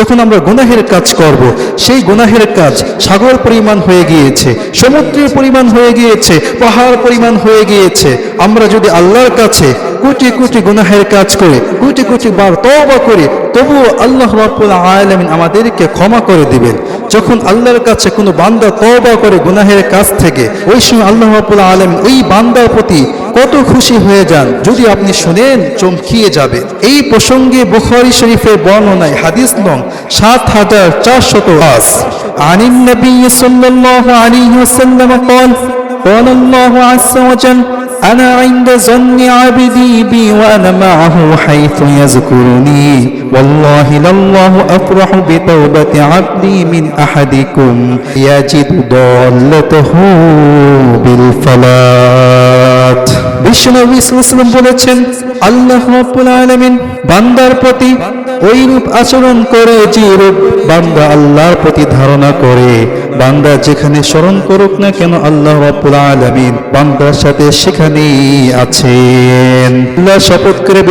যখন আমরা গুনাহের কাজ করব, সেই গুনাহের কাজ সাগর পরিমাণ হয়ে গিয়েছে, সমুদ্রের পরিমাণ হয়ে গিয়েছে, পাহাড় পরিমাণ হয়ে গিয়েছে। আমরা যদি আল্লাহর কাছে কোটি কোটি গুনাহের কাজ করে, কোটি কোটি বার তওবা করে, তবুও আল্লাহ রাব্বুল আলামিন আমাদেরকে ক্ষমা করে দিবেন। যখন আল্লাহর কাছে কোনো বান্দা তওবা করে গুনাহের কাজ থেকে, ওই সময় আল্লাহ রাব্বুল আলামিন ওই বান্দার প্রতি কত খুশি হয়ে যান যদি আপনি শুনেন চমকিয়ে যাবে এই প্রসঙ্গে বুখারী শরীফের বর্ণনায় হাদিস নং সাত হাজার চারশত আস عن النبي صلى الله عليه وسلم قال قال الله عز وجل أنا عند ظن عبدي بي وأنا معه حيث يذكرني والله لله أفرح بتوبة عبدي من أحدكم يجد ضالته بالفلات বিশ্বনবী সাল্লাল্লাহু বলেছেন আল্লাহ রাব্বুল আলামিন বান্দার প্রতি ওইরূপ আচরণ করে যে রূপ বান্দা আল্লাহর প্রতি ধারণা করে বান্দা যেখানে স্মরণ করুক না কেন আল্লাহ রাব্বুল আলামিন বান্দার সাথে আছেন। আল্লাহ শপথ করে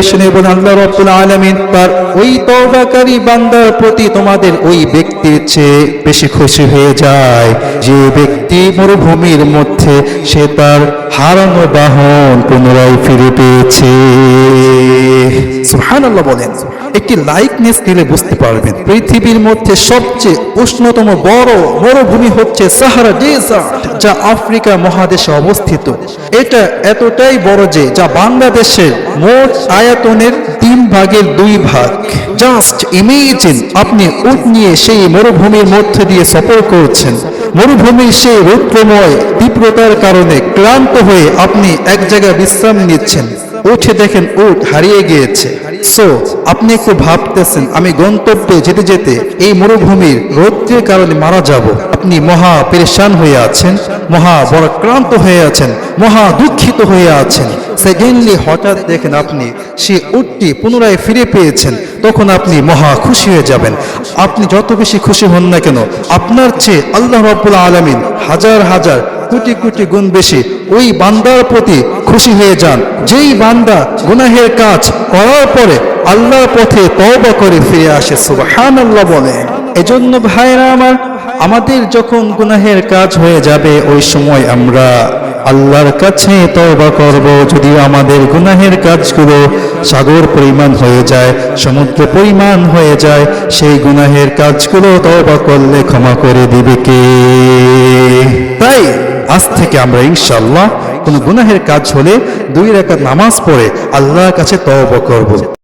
আল্লাহ রব্বুল আলমিন, তার ওই বান্দার প্রতি তোমাদের ওই ব্যক্তির চেয়ে বেশি খুশি হয়ে যায়। যে ব্যক্তি মরুভূমির মধ্যে, সে তার হারানো বাহন পুনরায় ফিরে পেয়েছে। সুবহানাল্লাহ বলেন। একটি লাইকনেস দিলে বুঝতে পারবেন। পৃথিবীর মধ্যে সবচেয়ে উষ্ণতম বড় মরুভূমি হচ্ছে সাহারা ডেজার্ট যা আফ্রিকা মহাদেশে অবস্থিত। এটা এতটাই বড় যে, যা বাংলাদেশের মোট আয়তনের তিন ভাগের দুই ভাগ। জাস্ট ইমেজিন আপনি উট নিয়ে সেই মরুভূমির মধ্যে দিয়ে সফর করছেন। মরুভূমির সেই রৌদ্রময়, তীব্রতার কারণে ক্লান্ত হয়ে আপনি এক জায়গায় বিশ্রাম নিচ্ছেন। উঠে দেখেন উট হারিয়ে গিয়েছে। সো আপনি একটু ভাবতেছেন, আমি গন্তব্যে যেতে যেতে এই মরুভূমির রৌদ্রের কারণে মারা যাব। আপনি মহা পরেশান হয়ে আছেন, মহা বড় ক্লান্ত হয়ে আছেন, মহা দুঃখিত হয়ে আছেন। সেকেন্ডলি হঠাৎ দেখেন আপনি সেই উটটি পুনরায় ফিরে পেয়েছেন, তখন আপনি মহা খুশি হয়ে যাবেন। আপনি যত বেশি খুশি হন না কেন, আপনার চেয়ে আল্লাহ রাব্বুল আলামিন হাজার হাজার কোটি কোটি গুণ বেশি, ওই বান্দার প্রতি খুশি হয়ে যান। যেই বান্দা গুনাহের কাজ করার পরে আল্লাহর পথে তওবা করে ফিরে আসে, সুবহানাল্লাহ বলে। এজন্য ভাইরা আমার, আমাদের যখন গুনাহের কাজ হয়ে যাবে, ওই সময় আমরা আল্লাহর কাছে তওবা করব। যদি আমাদের গুনাহের কাজগুলো সাগর পরিমাণ হয়ে যায়, সমুদ্র পরিমাণ হয়ে যায়, সেই গুনাহের কাজগুলো তওবা করলে ক্ষমা করে দিবে কে? তাই আজ থেকে আমরা ইনশাআল্লাহ কোনো গুনাহের কাজ হলে দুই রাকাত নামাজ পড়ে আল্লাহর কাছে তওবা করব।